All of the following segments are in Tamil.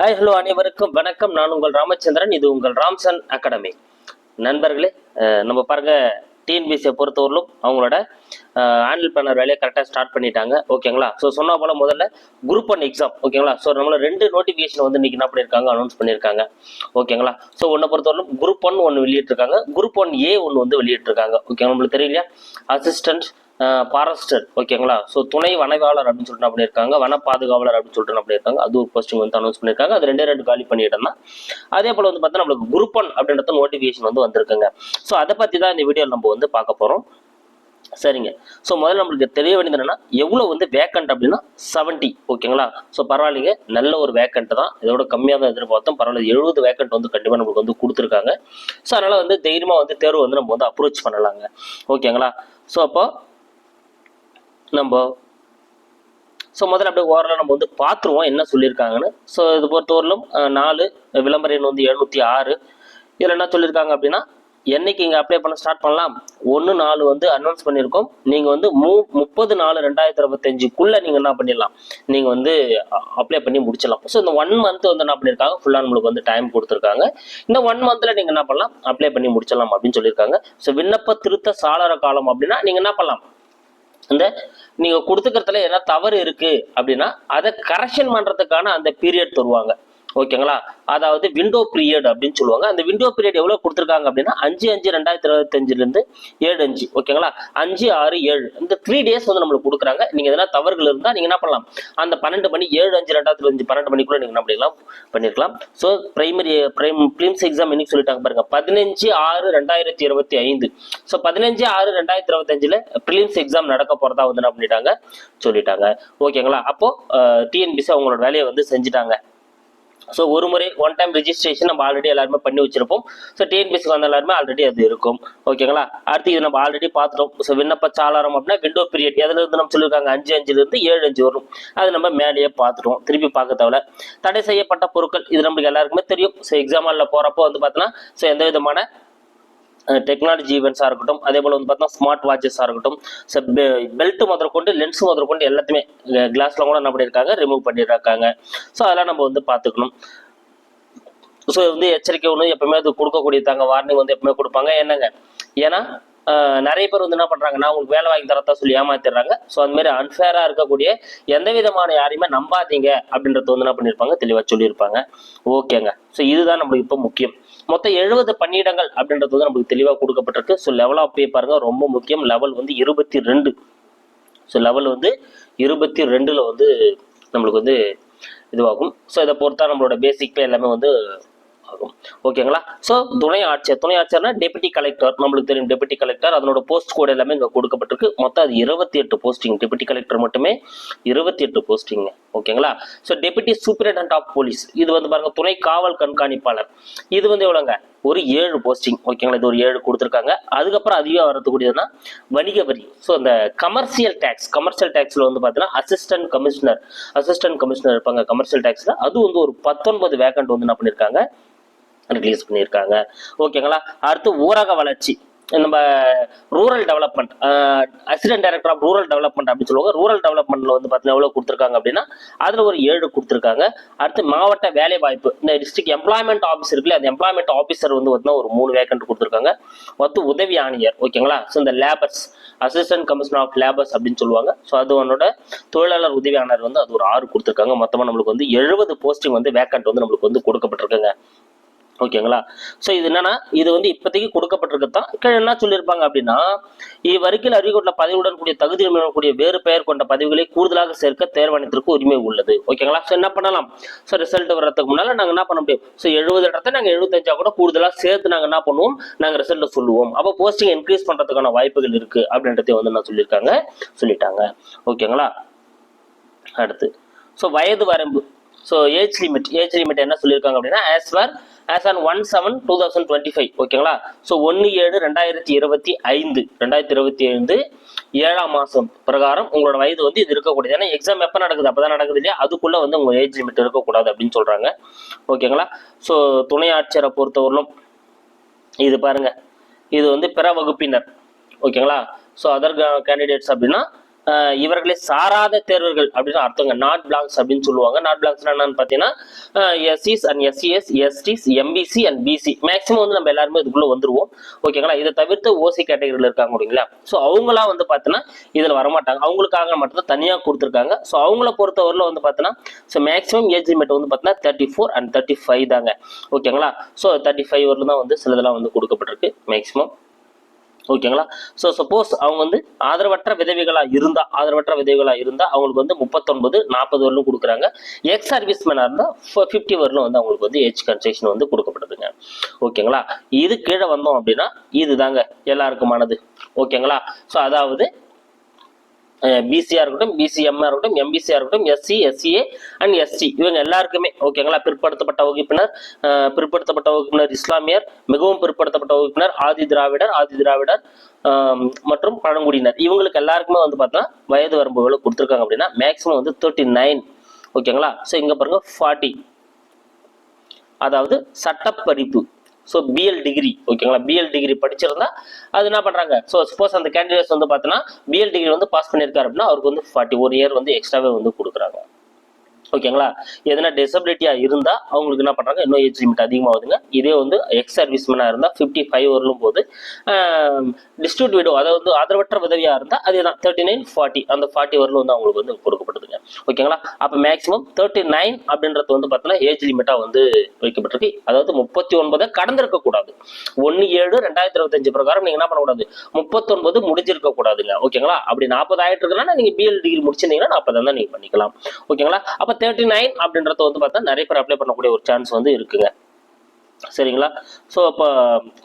ஹாய் ஹலோ அனைவருக்கும் வணக்கம். நான் உங்கள் ராமச்சந்திரன். இது உங்கள் ராம்சன் அகாடமி. நண்பர்களே நம்ம பாருங்க டிஎன்பிசியை பொறுத்தவரையிலும் அவங்களோட ஆனுவல் பிளானர் வேலையை கரெக்டாக ஸ்டார்ட் பண்ணிட்டாங்க. ஓகேங்களா ஸோ சொன்னால் போல முதல்ல குரூப் ஒன் எக்ஸாம் ஓகேங்களா ஸோ நம்மள ரெண்டு நோட்டிஃபிகேஷன் வந்து இன்னைக்கு என்ன பண்ணியிருக்காங்க அனௌன்ஸ் பண்ணியிருக்காங்க ஓகேங்களா ஸோ ஒன்றை பொறுத்தவரையிலும் குரூப் ஒன் ஒன்று வெளியிட்டிருக்காங்க. குரூப் ஒன் ஏ ஒன்று வந்து வெளியிட்டிருக்காங்க. ஓகே நம்மளுக்கு தெரியலையா? அசிஸ்டன்ட் ஃபாரஸ்டர் ஓகேங்களா? ஸோ துணை வனவாளர் அப்படின்னு சொல்லிட்டு என்ன பண்ணியிருக்காங்க. வன பாதுகாவலர் அப்படின்னு சொல்லிட்டு அப்படி இருக்காங்க அது ஒரு போஸ்டிங் வந்து அனௌன்ஸ் பண்ணியிருக்காங்க. அது ரெண்டே ரெண்டு காலி பண்ணிட்டோம் தான் அதே போல் வந்து பார்த்தா நம்மளுக்கு குரூப் ஒன் அப்படின்றது நோட்டிஃபிகேஷன் வந்து வந்திருக்குங்க. ஸோ அதை பற்றி தான் இந்த வீடியோவில் நம்ம வந்து பார்க்க போகிறோம் சரிங்க. ஸோ முதல்ல நம்மளுக்கு தெரிய வேண்டியது என்னன்னா எவ்வளோ வந்து வேக்கண்ட் அப்படின்னா செவன்ட்டி ஓகேங்களா? ஸோ பரவாயில்லைங்க. நல்ல ஒரு வேக்கண்ட் தான். இதோட கம்மியாக தான் எதிர்பார்த்தோம். பரவாயில்ல. எழுபது வேக்கண்ட் வந்து கண்டிப்பாக நம்மளுக்கு வந்து கொடுத்துருக்காங்க. ஸோ அதனால் வந்து தைரியமாக வந்து தேர்வு வந்து நம்ம வந்து அப்ரோச் பண்ணலாங்க. ஓகேங்களா? ஸோ அப்போ நம்ம ஸோ முதல்ல அப்படியே ஓரளவு நம்ம வந்து பார்த்துருவோம் என்ன சொல்லியிருக்காங்கன்னு. ஸோ இது பொறுத்தவரையிலும் நாலு விளம்பர எண் வந்து எழுநூற்றி ஆறு. இதில் என்ன சொல்லியிருக்காங்க அப்படின்னா என்னைக்கு இங்கே அப்ளை பண்ண ஸ்டார்ட் பண்ணலாம்? ஒன்று நாலு வந்து அனௌன்ஸ் பண்ணியிருக்கோம். நீங்கள் வந்து மூ முப்பது நாலு ரெண்டாயிரத்தி இருபத்தஞ்சுக்குள்ளே நீங்கள் என்ன பண்ணிடலாம்? நீங்கள் வந்து அப்ளை பண்ணி முடிச்சிடலாம். ஸோ இந்த ஒன் மந்த் வந்து என்ன பண்ணியிருக்காங்க? ஃபுல்லாக நம்மளுக்கு வந்து டைம் கொடுத்துருக்காங்க. இந்த ஒன் மந்தில் நீங்கள் என்ன பண்ணலாம்? அப்ளை பண்ணி முடிச்சிடலாம் அப்படின்னு சொல்லியிருக்காங்க. ஸோ விண்ணப்ப திருத்த சாளர காலம் அப்படின்னா நீங்கள் என்ன பண்ணலாம்? இந்த நீங்கள் கொடுத்துக்கிறதுல என்ன தவறு இருக்குது அப்படின்னா அதை கரெக்ஷன் பண்ணுறதுக்கான அந்த பீரியட் தருவாங்க. ஓகேங்களா? அதாவது விண்டோ பீரியட் அப்படின்னு சொல்லுவாங்க. அந்த விண்டோ பீரியட் எவ்வளோ கொடுத்துருக்காங்க அப்படின்னா அஞ்சு அஞ்சு ரெண்டாயிரத்தி இருபத்தஞ்சிலேருந்து ஏழு அஞ்சு. ஓகேங்களா? அஞ்சு ஆறு ஏழு. இந்த த்ரீ டேஸ் வந்து நம்மளுக்கு கொடுக்குறாங்க. நீங்கள் எதனா தவறுகள் இருந்தால் நீங்கள் என்ன பண்ணலாம்? அந்த பன்னெண்டு மணி ஏழு அஞ்சு ரெண்டாயிரத்தி இருபத்தஞ்சு பன்னெண்டு மணிக்குள்ள நீங்கள் என்ன பண்ணிக்கலாம் பண்ணிருக்கலாம். So primary prelims exam இன்னைக்கு சொல்லிட்டாங்க பாருங்க. பதினஞ்சு ஆறு ரெண்டாயிரத்தி இருபத்தி ஐந்து. ஸோ பதினஞ்சு ஆறு ரெண்டாயிரத்தி இருபத்தஞ்சில் பிலிம்ஸ் எக்ஸாம் நடக்க போகிறதா வந்து என்ன பண்ணிட்டாங்க? சொல்லிட்டாங்க. ஓகேங்களா? அப்போ டிஎன்பிசி அவங்களோட வேலையை வந்து செஞ்சுட்டாங்க. ஸோ ஒரு முறை ஒன் டைம் ரிஜிஸ்ட்ரேஷன் நம்ம ஆல்ரெடி எல்லாருமே பண்ணி வச்சிருப்போம். ஸோ டிஎன்பிஎஸ்சி வந்த எல்லாருமே ஆல்ரெடி அது இருக்கும். ஓகேங்களா அடுத்து இது நம்ம ஆல்ரெடி பார்த்துட்டோம். ஸோ விண்ணப்ப சாளரம் அப்படின்னா விண்டோ பீரியட் எதுல இருந்து நம்ம சொல்லியிருக்காங்க அஞ்சு அஞ்சுலேருந்து ஏழு அஞ்சு வரும். அது நம்ம மேலேயே பார்த்துட்டோம். திருப்பி பார்க்க தேவையில்ல. தடை செய்யப்பட்ட பொருட்கள் இது நம்மளுக்கு எல்லாருக்குமே தெரியும். ஸோ எக்ஸாம் ஹாலில் போகிறப்போ வந்து பார்த்தோன்னா ஸோ எந்த விதமான டெக்னாலஜி ஈவெண்ட்ஸாக இருக்கட்டும் அதே போல் வந்து பார்த்தோம்னா ஸ்மார்ட் வாட்சஸாக இருக்கட்டும் ஸோ பெல்ட் முதற்கொண்டு லென்ஸ் முதற்கொண்டு எல்லாத்தையுமே கிளாஸ்லாம் கூட என்ன பண்ணியிருக்காங்க ரிமூவ் பண்ணியிருக்காங்க ஸோ அதெல்லாம் நம்ம வந்து பார்த்துக்கணும். ஸோ வந்து எச்சரிக்கை ஒன்று எப்பவுமே அது கொடுக்கக்கூடிய தாங்க. வார்னிங் வந்து எப்பவுமே கொடுப்பாங்க. என்னங்க? ஏன்னா நிறைய பேர் வந்து என்ன பண்றாங்கன்னா உங்களுக்கு வேலை வாங்கி தரதா சொல்லி ஏமாத்திடுறாங்க. ஸோ அந்த மாதிரி அன்ஃபேரா இருக்கக்கூடிய எந்த விதமான யாரையுமே நம்பாதீங்க அப்படின்றத வந்து என்ன பண்ணியிருப்பாங்க தெளிவாக சொல்லியிருப்பாங்க. ஓகேங்க ஸோ இதுதான் நம்மளுக்கு இப்போ முக்கியம். மொத்தம் எழுபது பணியிடங்கள் அப்படின்றது வந்து நமக்கு தெளிவாக கொடுக்கப்பட்டிருக்கு. ஸோ லெவல் ஆஃப் பே பாருங்க ரொம்ப முக்கியம். லெவல் வந்து இருபத்தி ரெண்டு ஸோ லெவல் வந்து இருபத்தி ரெண்டில் வந்து நம்மளுக்கு வந்து இதுவாகும். ஸோ இதை பொறுத்தா நம்மளோட பேசிக் பே எல்லாமே வந்து ஆகும். ஓகேங்களா ஸோ துணை ஆட்சியர் துணை ஆட்சியர்னா டெபுட்டி கலெக்டர் நம்மளுக்கு தெரியும் டெபுட்டி கலெக்டர் அதனோட போஸ்ட் கோட் எல்லாமே இங்கே கொடுக்கப்பட்டிருக்கு. மொத்தம் அது இருபத்தி எட்டு போஸ்டிங் டெபுட்டி கலெக்டர் மட்டுமே இருபத்தி எட்டு போஸ்டிங் ஓகேங்களா so deputy superintendent of police இது வந்து பாருங்க துணை காவல் கண்காணிப்பாளர். இது வந்து எவ்வளோங்க? ஒரு ஏழு போஸ்டிங் ஓகேங்களா இது ஒரு ஏழு கொடுத்துருக்காங்க. அதுக்கப்புறம் அதிகம் வரத்துக்கூடியதுன்னா வணிக வரி ஸோ அந்த கமர்ஷியல் டேக்ஸ் கமர்ஷியல் டேக்ஸில் வந்து பார்த்தீங்கன்னா அசிஸ்டன்ட் கமிஷனர் அசிஸ்டன்ட் கமிஷனர் இருப்பாங்க கமர்ஷியல் டேக்ஸில் அது வந்து ஒரு பத்தொன்பது வேக்கண்ட் வந்து என்ன பண்ணியிருக்காங்க ரிலீஸ் பண்ணியிருக்காங்க. ஓகேங்களா அடுத்து ஊரக வளர்ச்சி. நம்ம rural development assistant director of rural development அப்படின்னு சொல்லுவாங்க. ரூரல் டெவலப்மெண்ட்ல வந்து பார்த்தீங்கன்னா எவ்வளோ கொடுத்துருக்காங்க அப்படின்னா அதில் ஒரு ஏழு கொடுத்துருக்காங்க. அடுத்து மாவட்ட வேலை வாய்ப்பு இந்த டிஸ்ட்ரிக்ட் எம்ப்ளாய்மெண்ட் ஆஃபீஸ் இருக்குல்ல அந்த எம்ப்ளாய்மெண்ட் ஆஃபீஸர் வந்து பார்த்தீங்கன்னா ஒரு மூணு வேக்கண்ட் கொடுத்துருக்காங்க. மொத்தம் உதவி ஆணையர் ஓகேங்களா ஸோ இந்த labours assistant commissioner of labours அப்படின்னு சொல்லுவாங்க. ஸோ அது உன்னோட தொழிலாளர் உதவி ஆணையர் வந்து அது ஒரு ஆறு கொடுத்துருக்காங்க. மொத்தமாக நம்மளுக்கு வந்து எழுபது போஸ்டிங் வந்து வேக்கண்ட் வந்து நம்மளுக்கு வந்து கொடுக்கப்பட்டிருக்குங்க. ஓகேங்களா ஸோ இது என்னன்னா இது வந்து இப்போதைக்கு கொடுக்கப்பட்டிருக்கத்தான். கீழே என்ன சொல்லியிருப்பாங்க அப்படின்னா இவ்வருக்கில் அறிவிக்கப்பட்ட பதவியுடன் கூடிய தகுதி கூடிய வேறு பெயர் கொண்ட பதவிகளை கூடுதலாக சேர்க்க தேர்வாணையத்திற்கு உரிமை உள்ளது. ஓகேங்களா ஸோ என்ன பண்ணலாம்? ஸோ ரிசல்ட் வர்றதுக்கு முன்னால் நாங்கள் என்ன பண்ண முடியும்? ஸோ எழுபது இடத்த நாங்கள் எழுபத்தஞ்சா கூட கூடுதலாக சேர்த்து நாங்கள் என்ன பண்ணுவோம்? நாங்கள் ரிசல்ட்டை சொல்லுவோம். அப்போ போஸ்டிங் இன்க்ரீஸ் பண்ணுறதுக்கான வாய்ப்புகள் இருக்குது அப்படின்றதையும் வந்து என்ன சொல்லியிருக்காங்க? சொல்லிட்டாங்க. ஓகேங்களா அடுத்து. ஸோ வயது வரம்பு. So age limit age limit என்ன சொல்லியிருக்காங்க அப்படின்னா as far as on one seven two thousand twenty five ஓகேங்களா? ஸோ ஒன்று ஏழு ரெண்டாயிரத்தி இருபத்தி ஐந்து ரெண்டாயிரத்தி இருபத்தி ஐந்து ஏழாம் மாதம் பிரகாரம் உங்களோட வயது வந்து இது இருக்கக்கூடாது ஏன்னா எக்ஸாம் எப்போ நடக்குது? அப்போ தான் நடக்குது இல்லையா? அதுக்குள்ளே வந்து உங்கள் ஏஜ் லிமிட் இருக்கக்கூடாது அப்படின்னு சொல்கிறாங்க ஓகேங்களா? ஸோ துணை ஆட்சியரை பொறுத்தவரையிலும் இது பாருங்க. இது வந்து பிற வகுப்பினர் ஓகேங்களா? ஸோ அதர் கேண்டிடேட்ஸ் அப்படின்னா இவர்களே சாராத தேர்வர்கள் அப்படின்னு அர்த்தங்க. நாட் பிளாங்க்ஸ் அப்படின்னு சொல்லுவாங்க. நாட் பிளாங்க்ஸ் என்னன்னு பார்த்தீங்கன்னா எஸ்சிஸ் அண்ட் எஸ்சிஎஸ் STs MBC and BC maximum வந்து நம்ம எல்லாருமே இதுக்குள்ள வந்துருவோம். ஓகேங்களா இதை தவிர்த்து ஓசி கேட்டகரியில் இருக்காங்க இல்லைங்களா? ஸோ அவங்களாம் வந்து பார்த்தீங்கன்னா இதில் வரமாட்டாங்க. அவங்களுக்காக மட்டும்தான் தனியாக கொடுத்துருக்காங்க. ஸோ அவங்கள பொறுத்தவரையில் வந்து பார்த்தீங்கன்னா ஸோ மேக்ஸிமம் ஏஜ் லிமிட் வந்து பார்த்தீங்கன்னா thirty four and thirty five தாங்க. ஓகேங்களா ஸோ தேர்ட்டி ஃபைவ் வரலாம் தான் வந்து சிலதெல்லாம் வந்து கொடுக்கப்பட்டிருக்கு. மேக்ஸிமம் ஓகேங்களா ஸோ சப்போஸ் அவங்க வந்து ஆதரவற்ற விதவிகளாக இருந்தால் ஆதரவற்ற விதவிகளாக இருந்தால் அவங்களுக்கு வந்து முப்பத்தொன்பது நாற்பது வரலும் கொடுக்குறாங்க. எக்ஸ் சர்வீஸ் மேனாக இருந்தால் ஃபிஃப்டி வரலும் வந்து அவங்களுக்கு வந்து ஏஜ் கன்செஷன் வந்து கொடுக்கப்படுதுங்க. ஓகேங்களா இது கீழே வந்தோம் அப்படின்னா இதுதாங்க எல்லாருக்குமானது. ஓகேங்களா ஸோ அதாவது பிசியாக இருக்கட்டும் பிசிஎம்ஆ இருக்கட்டும் எம்பிசியாக இருக்கட்டும் எஸ்சி எஸ்சிஏ அண்ட் எஸ்டி இவங்க எல்லாருக்குமே ஓகேங்களா பிற்படுத்தப்பட்ட வகுப்பினர் பிற்படுத்தப்பட்ட வகுப்பினர் இஸ்லாமியர் மிகவும் பிற்படுத்தப்பட்ட வகுப்பினர் ஆதி திராவிடர் ஆதி திராவிடர் மற்றும் பழங்குடியினர். இவங்களுக்கு எல்லாருக்குமே வந்து பார்த்தா வயது வரம்புகளை கொடுத்துருக்காங்க அப்படின்னா மேக்ஸிமம் வந்து தேர்ட்டி நைன் ஓகேங்களா ஸோ இங்கே பாருங்க ஃபார்ட்டி அதாவது சட்டப்பறிப்பு ஸோ பிஎல் டிகிரி ஓகேங்களா பிஎல் டிகிரி படிச்சிருந்தா அது என்ன பண்றாங்க? ஸோ சப்போஸ் அந்த கேண்டிடேட்ஸ் வந்து பார்த்தோன்னா பிஎல் டிகிரி வந்து பாஸ் பண்ணியிருக்காரு அப்படின்னா அவருக்கு வந்து ஃபார்ட்டி ஒரு இயர் வந்து எக்ஸ்ட்ராவே வந்து கொடுக்குறாங்க. ஓகேங்களா எதனா டிசபிலிட்டியா இருந்தா அவங்களுக்கு என்ன பண்றாங்க? இன்னும் ஏஜ் லிமிட் அதிகமாகுதுங்க. இதே வந்து எக்ஸ் சர்வீஸ்மேனா இருந்தா ஃபிஃப்டி ஃபைவ் வரலும் போது டிஸ்ட்ரிபியூட் விடோ அதாவது வந்து ஆதரவற்ற உதவியா இருந்தா அதேதான் தேர்ட்டி நைன் ஃபார்ட்டி அந்த ஃபார்ட்டி வரலும் வந்து அவங்களுக்கு வந்து கொடுக்கப்படும் ஓகேங்களா அப்போ மேக்ஸிமம் தேர்ட்டி நைன் அப்படின்றது வந்து பார்த்தீங்கன்னா ஏஜ் லிமிட்டாக வந்து வைக்கப்பட்டிருக்கு. அதாவது முப்பத்தி ஒன்பதை கடந்திருக்கக்கூடாது. ஒன்று ஏழு ரெண்டாயிரத்தி இருபத்தஞ்சு பிரகாரம் நீங்கள் என்ன பண்ணக்கூடாது? முப்பத்தொன்பது முடிஞ்சிருக்க கூடாதுங்க ஓகேங்களா அப்படி நாற்பது ஆயிட்டு இருக்குன்னா நீங்கள் பிஎல் டிகிரி முடிச்சிருந்தீங்கன்னா நாற்பது தான் நீங்கள் பண்ணிக்கலாம். ஓகேங்களா அப்போ தேர்ட்டி நைன் அப்படின்றத வந்து பார்த்தா நிறைய பேர் அப்ளை பண்ணக்கூடிய ஒரு சான்ஸ் வந்து இருக்குங்க. சரிங்களா? ஸோ அப்போ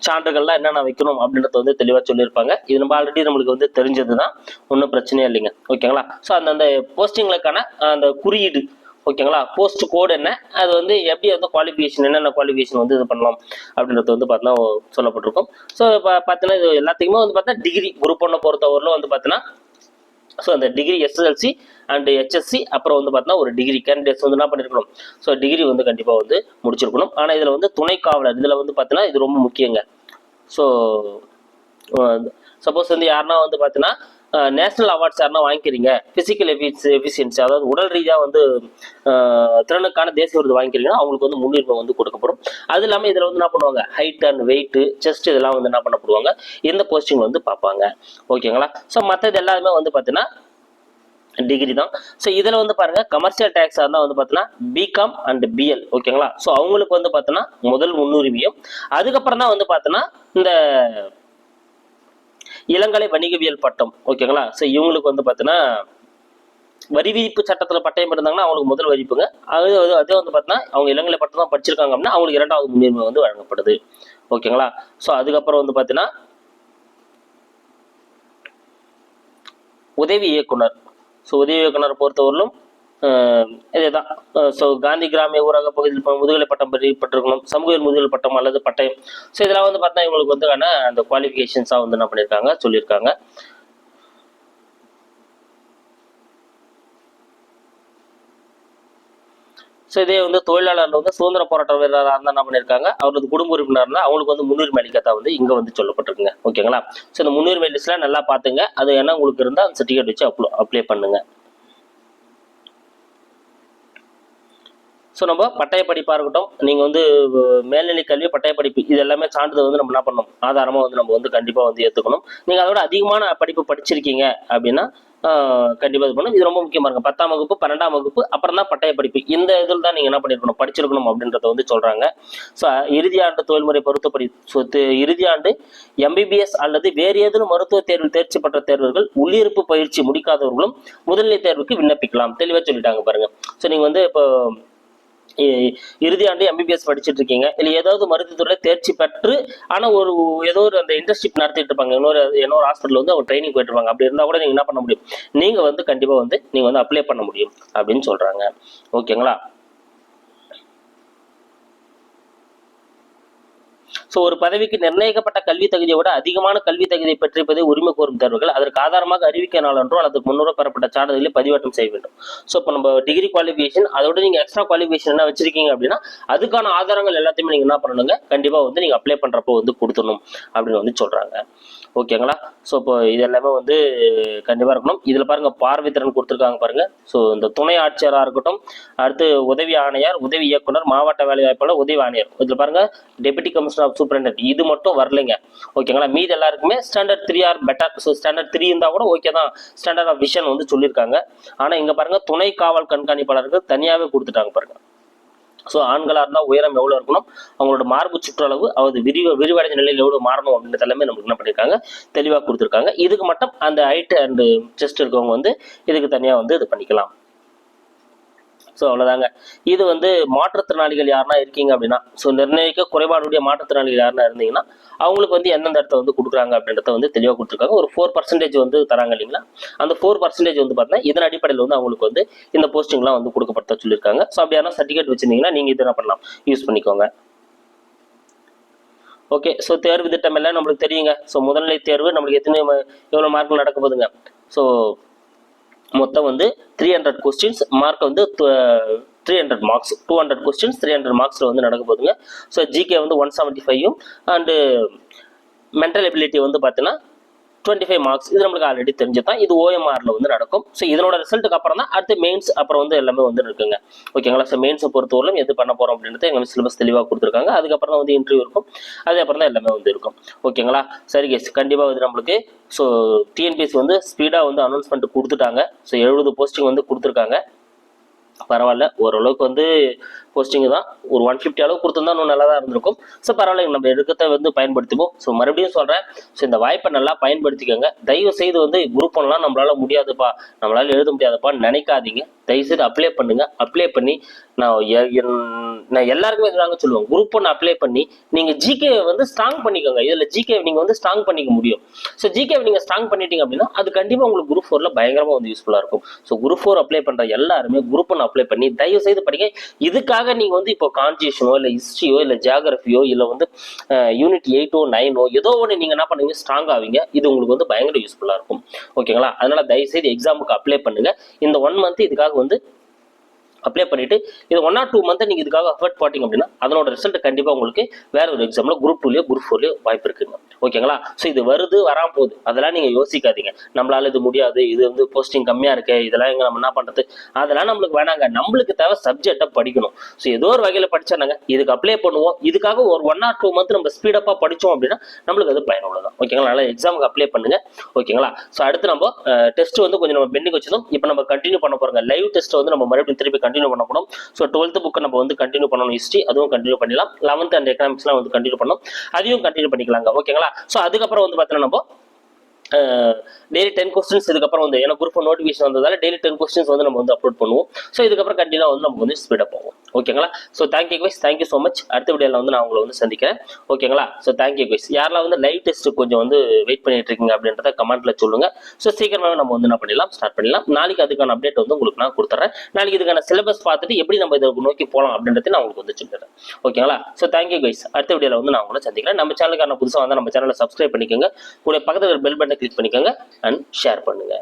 சான்றுகள்லாம் என்னென்ன வைக்கணும் அப்படின்றத வந்து தெளிவாக சொல்லியிருப்பாங்க. இது நம்ம ஆல்ரெடி நம்மளுக்கு வந்து தெரிஞ்சது தான் ஒன்றும் பிரச்சனையே இல்லைங்க. ஓகேங்களா? ஸோ அந்த அந்த போஸ்டிங்களுக்கான அந்த குறியீடு ஓகேங்களா? போஸ்ட் கோடு என்ன? அது வந்து எப்படி வந்து குவாலிஃபிகேஷன் என்னென்ன குவாலிஃபிகேஷன் வந்து இது பண்ணலாம் அப்படின்றது வந்து பார்த்தீங்கன்னா சொல்லப்பட்டிருக்கும். ஸோ இப்போ பார்த்தீங்கன்னா இது எல்லாத்துக்குமே வந்து பார்த்தீங்கன்னா டிகிரி குரூப் ஒன்றை பொறுத்தவரையிலும் வந்து பார்த்தீங்கன்னா ஸோ அந்த டிகிரி எஸ்எஸ்எல்சி அண்ட் ஹெச்எஸ்சி அப்புறம் வந்து பார்த்தீங்கன்னா ஒரு டிகிரி கேண்டிடேட்ஸ் வந்து என்ன பண்ணிருக்கணும்? ஸோ டிகிரி வந்து கண்டிப்பாக வந்து முடிச்சிருக்கணும். ஆனால் இதில் வந்து துணை காவலர் இதில் வந்து பார்த்தீங்கன்னா இது ரொம்ப முக்கியங்க. ஸோ சப்போஸ் வந்து யாருன்னா வந்து பார்த்தீங்கன்னா நேஷனல் அவார்ட்ஸ் யாருன்னா வாங்கிக்கிறீங்க? ஃபிசிக்கல் எஃபிஷி எஃபிஷியன்சி அதாவது உடல் ரீதியாக வந்து திறனுக்கான தேசிய விருது வாங்கிக்கிறீங்கன்னா அவங்களுக்கு வந்து முன்னுரிமை வந்து கொடுக்கப்படும். அது இல்லாமல் இதில் வந்து என்ன பண்ணுவாங்க? ஹைட் அண்ட் வெயிட்டு செஸ்ட் இதெல்லாம் வந்து என்ன பண்ணப்படுவாங்க? இந்த போஸ்டிங் வந்து பார்ப்பாங்க. ஓகேங்களா ஸோ மற்றது எல்லாருமே வந்து பார்த்தீங்கன்னா டிகிரி தான். ஸோ இதில் வந்து பாருங்க கமர்ஷியல் டேக்ஸாக இருந்தால் வந்து பார்த்தீங்கன்னா பிகாம் அண்ட் பிஎல் ஓகேங்களா ஸோ அவங்களுக்கு வந்து பார்த்தீங்கன்னா முதல் முன்னுரிமையும். அதுக்கப்புறம் தான் வந்து பார்த்தீங்கன்னா இந்த இளங்கலை வணிகவியல் பட்டம் ஓகேங்களா ஸோ இவங்களுக்கு வந்து பார்த்தீங்கன்னா வரி விதிப்பு சட்டத்தில் பட்டயம் இருந்தாங்கன்னா அவங்களுக்கு முதல் வரிப்புங்க. அது அதே வந்து பார்த்தீங்கன்னா அவங்க இளங்கலை பட்டம் தான் படிச்சிருக்காங்க அப்படின்னா அவங்களுக்கு இரண்டாவது முன்னுரிமை வந்து வழங்கப்படுது. ஓகேங்களா ஸோ அதுக்கப்புறம் வந்து பார்த்தீங்கன்னா உதவி இயக்குனர். ஸோ உதவி இயக்குனர் பொறுத்தவரையிலும் இதேதான். ஸோ காந்தி கிராமிய ஊரக பகுதியில் முதுகலை பட்டம் பெறப்பட்டிருக்கணும் சமூக முதுகலை பட்டம் அல்லது பட்டயம். ஸோ இதெல்லாம் வந்து பார்த்தா இவங்களுக்கு வந்து ஆன அந்த குவாலிஃபிகேஷன்ஸாக வந்து என்ன பண்ணியிருக்காங்க சொல்லியிருக்காங்க ஸோ இதே வந்து தொழிலாளர் வந்து சுதந்திர போராட்ட வீரராக இருந்தால் என்ன பண்ணியிருக்காங்க அவரது குடும்ப உறுப்பினர் இருந்தால் அவங்களுக்கு வந்து முன்னுரிமை அளிக்கத்தா வந்து இங்கே வந்து சொல்லப்பட்டிருக்குங்க. ஓகேங்களா ஸோ இந்த முன்னுரிமை லிஸ்ட்லாம் நல்லா பார்த்துங்க. அது என்ன உங்களுக்கு இருந்தால் அந்த சர்டிஃபிகேட் வச்சு அப்ளோ அப்ளை பண்ணுங்க. ஸோ நம்ம பட்டய படிப்பாக இருக்கட்டும் நீங்கள் வந்து மேல்நிலை கல்வி பட்டய படிப்பு இது எல்லாமே சான்றிதழ் வந்து நம்ம என்ன பண்ணணும்? ஆதாரமாக வந்து நம்ம வந்து கண்டிப்பாக வந்து ஏற்றுக்கணும் நீங்கள் அதோட அதிகமான படிப்பு படிச்சிருக்கீங்க அப்படின்னா கண்டிப்பாக இது பண்ணணும். இது ரொம்ப முக்கியமாக இருக்கும். பத்தாம் வகுப்பு பன்னெண்டாம் வகுப்பு அப்புறம் தான் பட்டய படிப்பு இந்த இதில் தான் நீங்கள் என்ன பண்ணியிருக்கணும் படிச்சிருக்கணும் அப்படின்றத வந்து சொல்கிறாங்க ஸோ இறுதியாண்டு தொழில்முறை பொருத்தப்படி சொத்து இறுதி ஆண்டு எம்பிபிஎஸ் அல்லது வேறு ஏதேனும் மருத்துவ தேர்வில் தேர்ச்சி பெற்ற தேர்வர்கள் உள்ளிருப்பு பயிற்சி முடிக்காதவர்களும் முதல்நிலை தேர்வுக்கு விண்ணப்பிக்கலாம். தெளிவாக சொல்லிட்டாங்க பாருங்கள் ஸோ நீங்கள் வந்து இப்போ இறுதி ஆண்டு எம்பிபிஎஸ் படிச்சுட்டு இருக்கீங்க இல்லை ஏதாவது மருத்துவத்துறையில் தேர்ச்சி பெற்று ஆனால் ஒரு ஏதோ ஒரு அந்த இன்டர்ன்ஷிப் நடத்திட்டு இருப்பாங்க. இன்னொரு இன்னொரு ஹாஸ்பிட்டல் வந்து அவங்க ட்ரைனிங் போயிட்டு அப்படி இருந்தால் கூட நீங்கள் என்ன பண்ண முடியும்? நீங்கள் வந்து கண்டிப்பாக வந்து நீங்கள் வந்து அப்ளை பண்ண முடியும். அப்படின்னு சொல்கிறாங்க ஓகேங்களா? ஸோ ஒரு பதவிக்கு நிர்ணயிக்கப்பட்ட கல்வி தகுதியை விட அதிகமான கல்வி தகுதியை பெற்றிருப்பதை உரிமை கோரும் தேர்வுகள் அதற்கு ஆதாரமாக அறிவிக்க நாள் அல்லது அதுக்கு முன்னூறு பெறப்பட்ட சான்றிதழை பதிவேற்றம் செய்ய வேண்டும். ஸோ இப்போ நம்ம டிகிரி குவாலிஃபிகேஷன் அதோட நீங்கள் எக்ஸ்ட்ரா குவாலிஃபிகேஷன் என்ன வச்சிருக்கீங்க அப்படின்னா அதுக்கான ஆதாரங்கள் எல்லாத்தையுமே நீங்கள் என்ன பண்ணணுங்க? கண்டிப்பாக வந்து நீங்கள் அப்ளை பண்ணுறப்போ வந்து கொடுத்துடணும் அப்படின்னு வந்து சொல்கிறாங்க ஓகேங்களா ஸோ இப்போ இது எல்லாமே வந்து கண்டிப்பாக இருக்கணும். இதில் பாருங்க பார்வை திறன் கொடுத்துருக்காங்க பாருங்க. ஸோ இந்த துணை ஆட்சியராக இருக்கட்டும் அடுத்து உதவி ஆணையர் உதவி இயக்குனர் மாவட்ட வேலைவாய்ப்பாளர் உதவி ஆணையர். இதில் பாருங்க டெபுட்டி கமிஷனர் ஆஃப் சூப்பரண்ட் இது மட்டும் வரலைங்க. ஓகேங்களா? மீது எல்லாருக்குமே standard three or better so standard three இருந்தால் கூட ஓகே தான். ஸ்டாண்டர்ட் ஆஃப் விஷன் வந்து சொல்லியிருக்காங்க. ஆனால் இங்கே பாருங்க துணை காவல் கண்காணிப்பாளருக்கு தனியாகவே கொடுத்துட்டாங்க பாருங்கள் ஸோ ஆண்களாக இருந்தால் உயரம் எவ்வளோ இருக்கணும்? அவங்களோட மார்பு சுற்றளவு அதாவது விரிவ விரிவடைஞ்ச நிலையில் எவ்வளோ மாறணும் அப்படின்றது எல்லாமே நமக்கு என்ன பண்ணியிருக்காங்க தெளிவாக கொடுத்துருக்காங்க. இதுக்கு மட்டும் அந்த ஹைட் அண்டு செஸ்ட் இருக்கவங்க வந்து இதுக்கு தனியாக வந்து இது பண்ணிக்கலாம். ஸோ அவ்வளோதாங்க இது வந்து மாற்றுத்திறனாளிகள் யாருன்னா இருக்கீங்க அப்படின்னா ஸோ நிர்ணயிக்க குறைபாடுடைய மாற்றுத்திறனாளிகள் யாருன்னா இருந்தீங்கன்னா அவங்களுக்கு வந்து எந்தெந்த இடத்த வந்து கொடுக்குறாங்க அப்படின்றத வந்து தெளிவாக கொடுத்துருக்காங்க. ஒரு ஃபோர் பர்சன்டேஜ் வந்து தராங்க இல்லைங்களா? அந்த ஃபோர் பர்சன்டேஜ் வந்து பார்த்தீங்கன்னா இதன் அடிப்படையில் வந்து அவங்களுக்கு வந்து இந்த போஸ்டிங்லாம் வந்து கொடுக்கப்பட்ட சொல்லியிருக்காங்க. ஸோ அப்படி அப்படியான சர்டிஃபிகேட் வச்சிருந்தீங்கன்னா நீங்கள் இது என்ன பண்ணலாம்? யூஸ் பண்ணிக்கோங்க. ஓகே ஸோ தேர்வு திட்டம் எல்லாம் நம்மளுக்கு தெரியுங்க. ஸோ முதல்நிலை தேர்வு நம்மளுக்கு எத்தனை எவ்வளோ மார்க் நடக்க போகுதுங்க? ஸோ மொத்தம் வந்து த்ரீ ஹண்ட்ரட் கொஸ்டின்ஸ் மார்க் வந்து three hundred marks two hundred questions three hundred மார்க்ஸில் வந்து நடக்க போதுங்க ஸோ ஜிகே வந்து ஒன் செவன்ட்டி ஃபைவும் அண்டு மென்டல் எபிலிட்டி வந்து பார்த்தீங்கன்னா டுவெண்ட்டி ஃபைவ் மார்க்ஸ் இது நம்மளுக்கு ஆல்ரெடி தெரிஞ்சு தான் இது ஓஎம்ஆரில் வந்து நடக்கும். ஸோ இதனோட ரிசல்ட்டுக்கு அப்புறம் தான் அடுத்து மெயின்ஸ் அப்புறம் வந்து எல்லாமே வந்து இருக்குங்க. ஓகேங்களா ஸோ மெயின்ஸை பொறுத்தவரையிலும் எது பண்ண போகிறோம் அப்படின்றது எங்கள் சிலபஸ் தெளிவாக கொடுத்துருக்காங்க. அதுக்கப்புறம் தான் வந்து இன்டர்வியூ இருக்கும். அதுக்கப்புறம் தான் எல்லாமே வந்து இருக்கும். ஓகேங்களா சரி கேஸ் கண்டிப்பாக வந்து நம்மளுக்கு ஸோ டிஎன்பிஎஸ்சி வந்து ஸ்பீடாக வந்து அனௌன்ஸ்மெண்ட் கொடுத்துட்டாங்க. ஸோ எழுபது போஸ்டிங் வந்து கொடுத்துருக்காங்க. பரவாயில்ல. ஓரளவுக்கு வந்து போஸ்டிங் தான். ஒரு ஒன் ஃபிஃப்டி அளவு கொடுத்துருந்தா இன்னும் நல்லா தான் இருந்திருக்கும். ஸோ பரவாயில்ல நம்ம எடுக்கத்தை வந்து பயன்படுத்திப்போம். ஸோ மறுபடியும் சொல்கிறேன் ஸோ இந்த வாய்ப்பை நல்லா பயன்படுத்திக்கோங்க. தயவு செய்து வந்து குரூப் பண்ணலாம். நம்மளால முடியாதுப்பா. நம்மளால எழுத முடியாதுப்பான்னு நினைக்காதீங்க. தயவுசெய்து அப்ளை பண்ணுங்க. அப்ளை பண்ணி நான் எ- என்- நான் எல்லாருக்குமே இதுதாங்க சொல்லுவேன் குரூப் ஒன்று அப்ளை பண்ணி நீங்கள் ஜிகே வந்து ஸ்ட்ராங் பண்ணிக்கோங்க. இதில் ஜிகே நீங்கள் வந்து ஸ்ட்ராங் பண்ணிக்க முடியும். ஸோ ஜிகே நீங்கள் ஸ்ட்ராங் பண்ணிட்டீங்க அப்படின்னா அது கண்டிப்பாக உங்களுக்கு குரூப் ஃபோரில் பயங்கரமாக வந்து யூஸ்ஃபுல்லாக இருக்கும். ஸோ குரூப் ஃபோர் அப்ளை பண்ணுற எல்லாருமே குரூப் ஒன்று அப்ளை பண்ணி தயவு செய்து படிங்க. இதுக்காக நீங்கள் வந்து இப்போ கான்ஸ்டியூஷனோ இல்லை ஹிஸ்ட்ரியோ இல்லை ஜியாகிரஃபியோ இல்லை வந்து யூனிட் எயிட்டோ நைனோ ஏதோ ஒன்று நீங்கள் என்ன பண்ணுவீங்க? ஸ்ட்ராங் ஆவீங்க. இது உங்களுக்கு வந்து பயங்கர யூஸ்ஃபுல்லாக இருக்கும். ஓகேங்களா அதனால் தயவு செய்து எக்ஸாமுக்கு அப்ளை பண்ணுங்கள் இந்த ஒன் மந்த் இதுக்காக வந்து அப்ளை பண்ணிட்டு இது ஒன் ஆர் டூ மந்த் நீங்கள் இதுக்காக அஃபர்ட் போட்டிங்க அப்படின்னா அதனோட ரிசல்ட் கண்டிப்பாக உங்களுக்கு வேற ஒரு எக்ஸாமில் குரூப் டூலேயோ குரூப் ஃபோர்லேயோ வாய்ப்பு இருக்குங்க ஓகேங்களா ஸோ இது வருது வராம போகுது. அதெல்லாம் நீங்கள் யோசிக்காதீங்க. நம்மளால இது முடியாது இது வந்து போஸ்டிங் கம்மியாக இருக்கு இதெல்லாம் எங்க நம்ம என்ன பண்ணுறது அதெல்லாம் நம்மளுக்கு வேணாங்க. நம்மளுக்கு தேவை சப்ஜெக்டை படிக்கணும். ஸோ ஏதோ ஒரு வகையில் படிச்சானாங்க. இதுக்கு அப்ளை பண்ணுவோம். இதுக்காக ஒரு ஒன் ஆர் டூ மந்த் நம்ம ஸ்பீடப்பாக படித்தோம் அப்படின்னா நம்மளுக்கு அது பயனுள்ளதான் ஓகேங்களா நல்லா எக்ஸாமுக்கு அப்ளை பண்ணுங்க. ஓகேங்களா ஸோ அடுத்து நம்ம டெஸ்ட் வந்து கொஞ்சம் நம்ம பெண்டிங் வச்சதும் இப்போ நம்ம கண்டினியூ பண்ண போறோங்க. லைவ் டெஸ்ட் வந்து நம்ம மறுபடியும் திருப்பி கண்டினியூ பண்ண பண்ணப்படும் ஸோ டுவெல்த் புக்கை நம்ம வந்து கண்டினியூ பண்ணணும் ஹிஸ்ட்ரி அதுவும் கண்டினியூ பண்ணிடலாம். லெவன்த் அண்ட் எக்கனாமிக்ஸ்லாம் வந்து கண்டினியூ பண்ணணும். அதையும் கண்டினியூ பண்ணிக்கலாங்க. ஓகேங்களா ஸோ அதுக்கப்புறம் வந்து பார்த்தீங்கன்னா நம்ம டெய்லி டென் கொஸ்டின்ஸ் இதுக்கப்புறம் வந்து ஏன்னா குரூப் நோட்டிஃபிகேஷன் வந்ததால டெய்லி டென் கொஸ்டின்ஸ் வந்து நம்ம வந்து அப்லோட் பண்ணுவோம். ஸோ இதுக்கப்புறம் கண்டினியூ வந்து நம்ம வந்து ஸ்பீடப் போவோம் ஓகேங்களா so thank you guys. Thank you so much அடுத்த வீடியோவில் வந்து நான் உங்களை வந்து சந்திக்கிறேன். ஓகேங்களா ஸோ தேங்க்யூ guys. யாரெல்லாம் வந்து லைவ் டெஸ்ட் கொஞ்சம் வந்து வெயிட் பண்ணிட்டு இருக்கீங்க அப்படின்றத கமெண்ட்ல சொல்லுங்க. ஸோ சீக்கிரமாவே நம்ம வந்து என்ன பண்ணிடலாம்? ஸ்டார்ட் பண்ணிடலாம். நாளைக்கு அதுக்கான அப்டேட் வந்து உங்களுக்கு நான் கொடுத்துறேன். நாளைக்கு இதுக்கான சிலபஸ் பார்த்துட்டு எப்படி நம்ம இதை நோக்கி போகலாம் அப்படின்றத நான் உங்களுக்கு வந்து சொல்லிடுறேன். ஓகேங்களா ஸோ தேங்க்யூ guys. அடுத்த வீடியோவில் வந்து நான் உங்களை சந்திக்கிறேன். நம்ம சேனலுக்கான புதுசாக வந்து நம்ம சேனலை சப்ஸ்கிரைப் பண்ணிக்கோங்க. கூட பக்கத்தில் பெல் பட்டனை கிளிக் பண்ணிக்கோங்க அண்ட் ஷேர் பண்ணுங்க.